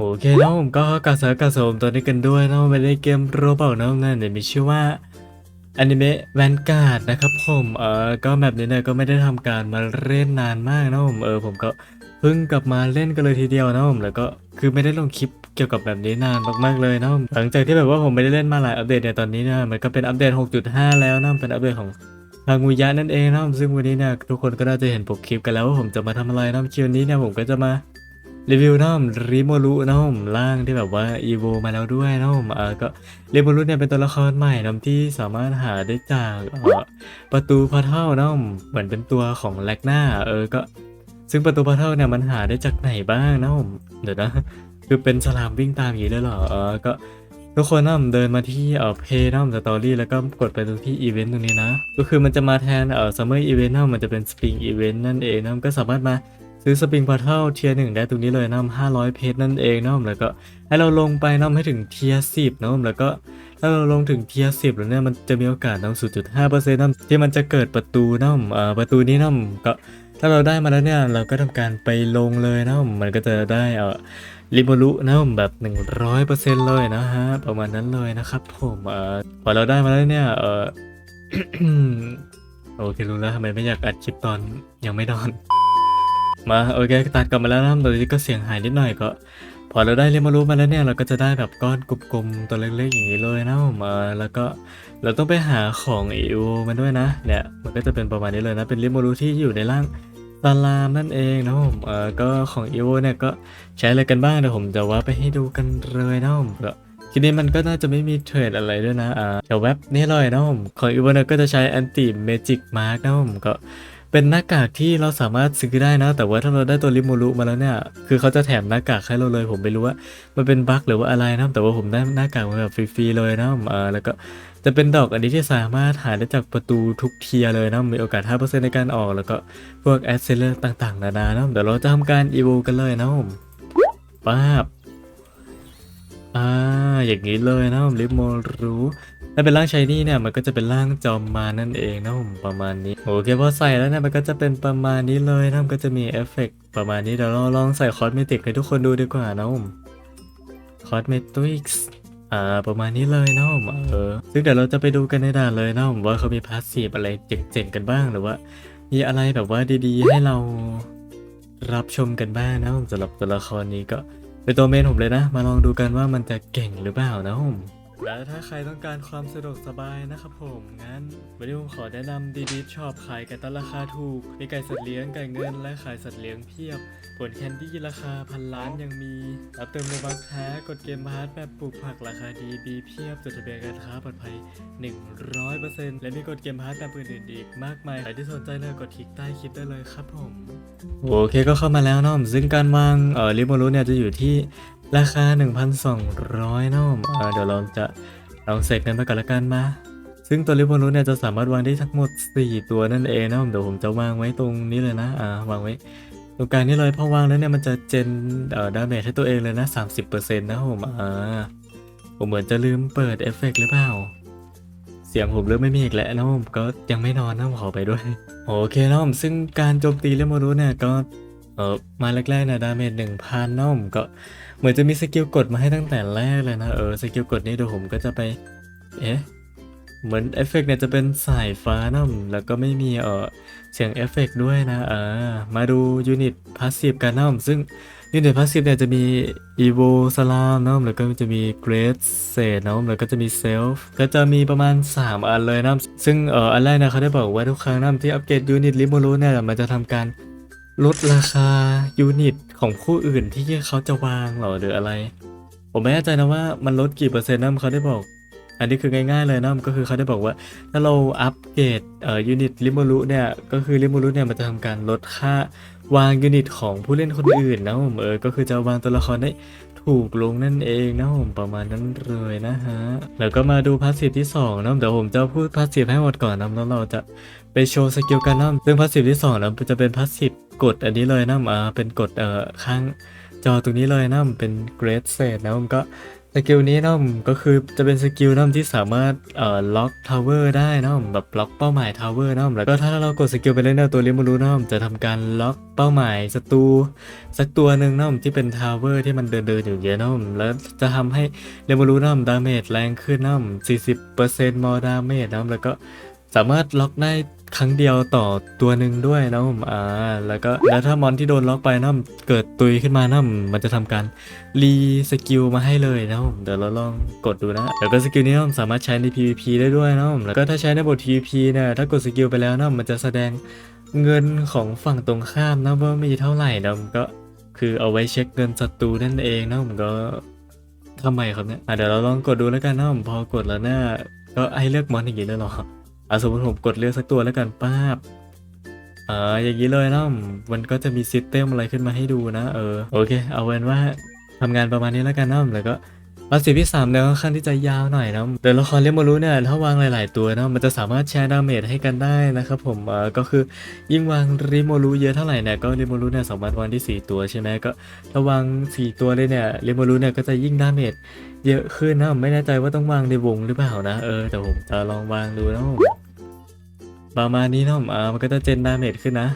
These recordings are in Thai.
โอเคนะผมก็กาสากาสมตัวนี้กันด้วยนะไม่ได้เกมโรบอทนะนั่นเนี่ยมีชื่อว่าอนิเมะแวนการ์ดนะครับผมเออก็แบบนี้เนี่ยก็ไม่ได้ทำการมาเล่นนานมากนะผมเออผมก็เพิ่งกลับมาเล่นกันเลยทีเดียวนะผมแล้วก็คือไม่ได้ลงคลิปเกี่ยวกับแบบนี้นานมากๆเลยนะผมหลังจากที่แบบว่าผมไม่ได้เล่นมาหลายอัปเดตเนี่ยตอนนี้เนี่ยมันก็เป็นอัปเดต 6.5 แล้วนะเป็นอัปเดตของทางมุยะนั่นเองนะผมซึ่งวันนี้เนี่ยทุกคนก็น่าจะเห็นปกคลิปกันแล้วว่าผมจะมาทำอะไรนะคลิปนี้เนี่ยผมก็จะมา รีวิวน้องริโมรุน้องร่างที่แบบว่าอีโวมาแล้วด้วยน้องเออก็ริโมรุเนี่ยเป็นตัวละครใหม่น้องที่สามารถหาได้จากออประตูพอร์ทัลน้องเหมือนเป็นตัวของแลกหน้าเออก็ซึ่งประตูพอร์ทัลเนี่ยมันหาได้จากไหนบ้างน้องเดี๋ยวนะคือเป็นสลามวิ่งตามอย่างนี้เลยเหรอเออก็ทุกคนน้องเดินมาที่เอ่อเพย์น้องสตอรี่แล้วก็กดไปตรงที่อีเวนต์ตรงนี้นะ ก็คือมันจะมาแทนเอ่อซัมเมอร์อีเวนต์น้องมันจะเป็นสปริงอีเวนต์นั่นเองน้องก็สามารถมา ซื้อสปริงพอร์ทัลเทียร์หนึ่งได้ตรงนี้เลยน้ำห้าร้อยเพชรนั่นเองน้ำแล้วก็ให้เราลงไปน้ำให้ถึงเทียร์สิบน้ำแล้วก็ถ้าเราลงถึงเทียร์สิบแล้วเนี่ยมันจะมีโอกาสน้ำศูนย์จุดห้าเปอร์เซ็นต์น้ำที่มันจะเกิดประตูน้ำเอ่อประตูนี้น้ำก็ถ้าเราได้มาแล้วเนี่ยเราก็ทำการไปลงเลยน้ำมันก็จะได้เอ่อริมรุน้ำแบบหนึ่งร้อยเปอร์เซ็นต์เลยนะฮะประมาณนั้นเลยนะครับ ผมเอ่อพอเราได้มาแล้วเนี่ยเออโอเครู้แล้วทำไมไม่อยากอัดคลิปตอนยังไม่นอน มาโอเคตัดกลับมาแล้วนะตอนนี้ก็เสียงหายนิดหน่อยก็ พอเราได้เรียนมารู้มาแล้วเนี่ยเราก็จะได้แบบก้อนกลมๆตัวเล็กๆอย่างนี้เลยนะมเออแล้วก็เราต้องไปหาของอีโวมันด้วยนะเนี่ยมันก็จะเป็นประมาณนี้เลยนะเป็นเรียนมารู้ที่อยู่ในร่างตาลามนั่นเองนะผมเออก็ของอีโวเนี่ยก็ใช้อะไรกันบ้างเดี๋ยวผมจะว่าไปให้ดูกันเลยนะผมก็ทีนี้มันก็น่าจะไม่มีเทรดอะไรด้วยนะอ่าเดี๋ยวเว็บนี้เลยนะผมของอีโวเนี่ยก็จะใช้แอนติเมจิกมาร์กนะผมก็ เป็นหน้ากากที่เราสามารถซื้อได้นะ แต่ว่าถ้าเราได้ตัวริมูรุมาแล้วเนี่ย คือเขาจะแถมหน้ากากให้เราเลย ผมไม่รู้ว่า มันเป็นบั๊กหรือว่าอะไรนะ แต่ว่าผมได้หน้ากากมาแบบฟรีๆเลยนะเออแล้วก็จะเป็นดอกอันนี้ที่สามารถหาได้จากประตูทุกเทียร์เลยนะ มีโอกาส 5%ในการออก แล้วก็พวกแอดเซเลอร์ต่างๆ นานานะ เดี๋ยวเราจะทำการอีโวกันเลยนะผมป้าบอ่า อย่างนี้เลยนะผมริโมรุถ้าเป็นร่างชายนี่เนี่ยมันก็จะเป็นร่างจอมมานั่นเองนะผมประมาณนี้โอเคพอใส่แล้วเนี่ยมันก็จะเป็นประมาณนี้เลยนะมันก็จะมีเอฟเฟกต์ประมาณนี้เดี๋ยวเราลองใส่คอสเมติกให้ทุกคนดูดีกว่านะผมคอสเมติกส์อ่าประมาณนี้เลยนะผมเออซึ่งเดี๋ยวเราจะไปดูกันในด่านเลยนะผมว่าเขามีพาสซีฟอะไรเจ๋งๆกันบ้างหรือว่า มีอะไรแบบว่าดีๆ ให้เรารับชมกันบ้างนะผมสำหรับตัวละครนี้ก็ เป็นตัวเมนผมเลยนะ มาลองดูกันว่ามันจะเก่งหรือเปล่านะผม และถ้าใครต้องการความสะดวกสบายนะครับผม งั้นวันนี้ผมขอแนะนำดีดีชอบขายไก่ตันราคาถูก มีไก่สัตว์เลี้ยงไก่เงิน และขายสัตว์เลี้ยงเพียบ ผลแคนดี้ราคาพันล้านยังมี รับเติมโลบัคแท้กดเกมพาร์ทแบบปลูกผักราคาดีบีเพียบจดทะเบียนการค้าปลอดภัย 100%และมีกดเกมพาร์ทแบบอื่นๆอีกมากมาย ใครที่สนใจเลยกดคลิกใต้คลิปได้เลยครับผม โอเคก็เข้ามาแล้วเนาะซึ่งการวางเอ่อริโมรุเนี่ยจะอยู่ที่ ราคา 1,200นาะเอ่อเดี๋ยวเราจะลองเสกกันไปก่อนละกันมาซึ่งตัวริโมรุเนี่ยจะสามารถวางได้ทั้งหมด 4 ตัวนั่นเองนะเดี๋ยวผมจะวางไว้ตรงนี้เลยนะอ่าวางไว้ตรงกลางนี่เลยพอวางแล้วเนี่ยมันจะเจนเอ่อดาเมจให้ตัวเองเลยนะ 30%นะครับผมอ่าผมเหมือนจะลืมเปิดเอฟเฟกต์หรือเปล่า เสียงผมเริ่มไม่มีอีกแล้วนะผมก็ยังไม่นอนนะผมขอไปด้วย โอเคนะผมซึ่งการโจมตีเรโมรุเนี่ยก็เออมาแรกๆนี่ยดาเมจหนึ่งพันนะผมก็ เหมือนจะมีสกิลกดมาให้ตั้งแต่แรกเลยนะเออสกิลกดนี้เดี๋ยวผมก็จะไป เอ๊ะเหมือนเอฟเฟกต์เนี่ยจะเป็นสายฟ้านะแล้วก็ไม่มีเออเสียงเอฟเฟกต์ด้วยนะอ่ามาดูยูนิตพาสซีฟกันนะซึ่งยูนิตพาสซีฟเนี่ยจะมี Evo สลามนะแล้วก็จะมี Great s a t นะแล้วก็จะมี Self ก็จะมีประมาณ 3 อันเลยนะซึ่งเอออันแรกนี่ยเขาได้บอกว่าทุกครั้งนะที่อัปเกรดยูนิตลิโมรูเนี่ยมันจะทำการลดราคายูนิต ของคู่อื่นที่เขาจะวางหรอหรืออะไร ผมไม่แน่ใจนะว่ามันลดกี่เปอร์เซ็นต์นะเขาได้บอก อันนี้คือง่ายๆเลยนะก็คือเขาได้บอกว่า ถ้าเราอัปเกรดเอ่อยูนิตลิโมรุเนี่ยก็คือลิโมรุเนี่ยมันจะทำการลดค่าวางยูนิตของผู้เล่นคนอื่นนะผมเออก็คือจะวางตัวละครได้ ถูกลงนั่นเองนะผมประมาณนั้นเลยนะฮะ แล้วก็มาดูพาสซีฟที่2นะเดี๋ยวผมจะพูดพาสซีฟให้หมดก่อนนะแล้วเราจะไปโชว์สกิลกันนะซึ่งพาสซีฟที่2นะจะเป็นพาสซีฟกดอันนี้เลยนะอ่าเป็นกดเอ่อข้างจอตรงนี้เลยนะมันเป็นเกรดเซตแล้วผมก็ สกิลนี้เนาะก็คือจะเป็นสกิลเนาะที่สามารถเอ่อล็อกทาวเวอร์ได้เนาะแบบล็อกเป้าหมายทาวเวอร์เนาะแล้วก็ถ้าเรากดสกิลไปเรื่อยๆตัวเรียมรู้เนาะจะทำการล็อกเป้าหมายศัตรูสักตัวหนึ่งเนาะที่เป็นทาวเวอร์ที่มันเดินๆอยู่เยอะเนาะแล้วจะทำให้เรียมรู้เนาะดาเมจแรงขึ้นเนาะ40% more damage เนาะแล้วก็ สามารถล็อกได้ครั้งเดียวต่อตัวหนึ่งด้วยนะผมอ่าแล้วก็แล้วถ้ามอนที่โดนล็อกไปนะเกิดตุยขึ้นมานะมันจะทำการรีสกิลมาให้เลยนะผมเดี๋ยวเราลองกดดูนะแล้วก็สกิลนี้นะสามารถใช้ใน PVP ได้ด้วยนะผมแล้วก็ถ้าใช้ในบท PVP เนี่ยถ้ากดสกิลไปแล้วนะมันจะแสดงเงินของฝั่งตรงข้ามนะว่ามีเท่าไหร่นะก็คือเอาไว้เช็คเงินศัตรูนั่นเองนะผมก็ทำไมครับเนี่ยอะเดี๋ยวเราลองกดดูแล้วกันนะผมพอกดแล้วนี่ก็ให้เลือกมอนอย่างนี้เลยเหรอ อะสมมติผมกดเลือกสักตัวแล้วกันป้าบอ่าอย่างนี้เลยนะมันก็จะมีซิสเต็มอะไรขึ้นมาให้ดูนะ เออ โอเค เอาเป็นว่าทำงานประมาณนี้แล้วกันนะแล้วก็ ประสิทธิที่สามเนี่ยค่อนข้างที่จะยาวหน่อยนะเดี๋ยวละครเรียมารู้เนี่ยถ้าวางหลาย ๆ ตัวนะมันจะสามารถแชร์ดาเมจให้กันได้นะครับผมเออก็คือยิ่งวางริโมรูเยอะเท่าไหร่เนี่ยก็ริโมรูเนี่ยสามารถวางที่สี่ตัวใช่ไหมก็ถ้าวางสี่ตัวเลยเนี่ยริโมรูเนี่ยก็จะยิ่งดาเมจเยอะขึ้นนะไม่แน่ใจว่าต้องวางในวงหรือเปล่านะเออแต่ผมจะลองวางดูนะประมาณนี้เนาะอ่ามันก็จะเจนดาเมจขึ้นนะ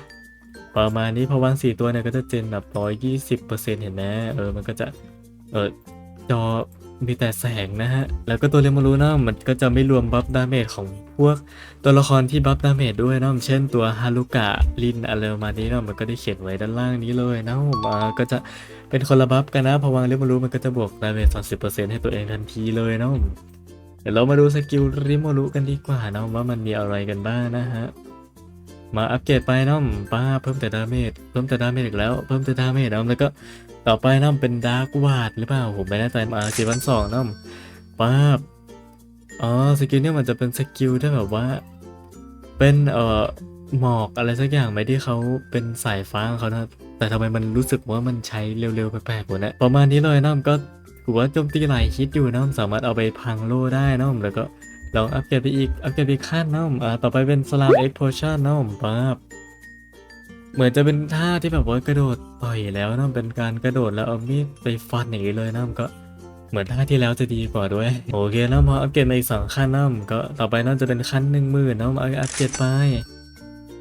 ประมาณนี้พอวางสี่ตัวเนี่ยก็จะเจนแบบร้อยยี่สิบเปอร์เซ็นต์เห็นไหมเออมันก็จะเออจอ มีแต่แสงนะฮะ แล้วก็ตัวเรมารูนะมันก็จะไม่รวมบัฟดาเมจของพวกตัวละครที่บัฟดาเมจด้วยนะเช่นตัวฮารุกะลินอะไรประมาณนี้นะมันก็ได้เขียนไว้ด้านล่างนี้เลยนะผมอ่าก็จะเป็นคนละบัฟกันนะพอวางเรมารูมันก็จะบวกดาเมจสามสิบเปอร์เซ็นต์ให้ตัวเองทันทีเลยนะผมเดี๋ยวเรามาดูสกิลริโมรุกันดีกว่านะว่ามันมีอะไรกันบ้างนะฮะมาอัปเกรดไปน้องป้าเพิ่มแต่ดาเมจเพิ่มแต่ดาเมจอีกแล้วเพิ่มแต่ดาเมจน้องแล้วก็ ต่อไปน้องเป็นดาร์กวาดหรือเปล่าผมไม่แน่ใจมาสี่วันสองน้องป้าบอ๋อสกิลเนี่ยมันจะเป็นสกิลที่แบบว่า เป็นเอ่อหมอกอะไรสักอย่างไหมที่เขาเป็นสายฟ้าของเขานะแต่ทำไมมันรู้สึกว่ามันใช้เร็วๆแปลกๆหมดนะประมาณนี้เลยน้องก็ถือว่าโจมตีหลายฮิตอยู่น้องสามารถเอาไปพังโล่ได้น้องแล้วก็ลองอัปเกรดไปอีกอัปเกรดไปขั้นน้องอ่าต่อไปเป็นสลามเอ็กโพชั่นน้องป๊าบ เหมือนจะเป็นท่าที่แบบว่ากระโดดต่อยแล้วน้องเป็นการกระโดดแล้วเอามีดไปฟันอย่างนี้เลยน้องก็เหมือนท่าที่แล้วจะดีกว่าด้วย โอเคนะพออัปเกรดมาอีกสองขั้นนะก็ต่อไปน่าจะเป็นขั้นหนึ่งหมื่นนะอาอัปเกรดไป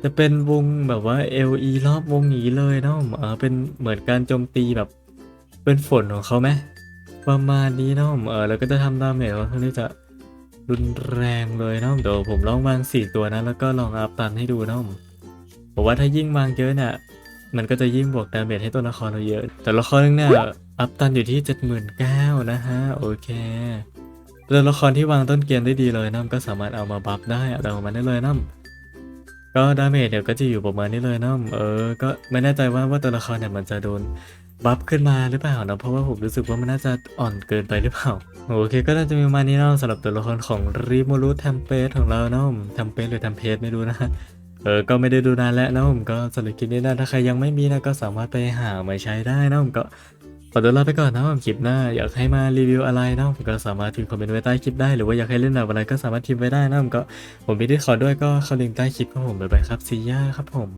จะเป็นวงแบบว่า LE รอบวงนี้เลยเนาะเออเป็นเหมือนการโจมตีแบบ เป็นฝนของเขาไหมประมาณนี้เนาะเออแล้วก็จะทำดาเมจค่อนข้างที่จะรุนแรงเลยเนาะเดี๋ยวผมลองวางสี่ตัวนะแล้วก็ลองอัพตันให้ดูนะผม ว่าถ้ายิ่งวางเยอะเนี่ยมันก็จะยิ่งบวกดาเมจให้ตัวละครเราเยอะ แต่ละครนึงเนี่ยอัพตันอยู่ที่ 79,000นะฮะ โอเคตัวละครที่วางต้นเกมได้ดีเลยนะก็สามารถเอามาบัฟได้เอามาได้เลยนะก็ดาเมจเดี๋ยวก็จะอยู่ประมาณนี้เลยนะเออ ก็ไม่แน่ใจว่าว่าตัวละครเนี่ยมันจะโดนบัฟขึ้นมาหรือเปล่านะเพราะว่าผมรู้สึกว่ามันน่าจะอ่อนเกินไปหรือเปล่าโอเค ก็น่าจะมีประมาณนี้เนาะสำหรับตัวละครของริโมรุแทมเปสของเราเนาะแทมเปสหรือแทมเพสไม่รู้นะ เออ ก็ไม่ได้ดูนานแล้วนะผมก็สำหรับคลิปนี้นะถ้าใครยังไม่มีนะก็สามารถไปหามาใช้ได้นะผมก็ขอตัวลาไปก่อนนะผมคลิปหน้า อยากให้มารีวิวอะไรนะผมก็สามารถพิมพ์คอมเมนต์ไว้ใต้คลิปได้หรือว่าอยากให้เล่นแบบอะไรก็สามารถพิมพ์ไว้ได้นะผมก็ผมมีที่ขอด้วยก็เข้าลิงก์ใต้คลิปครับผมบ๊ายบายครับซีย่าครับผม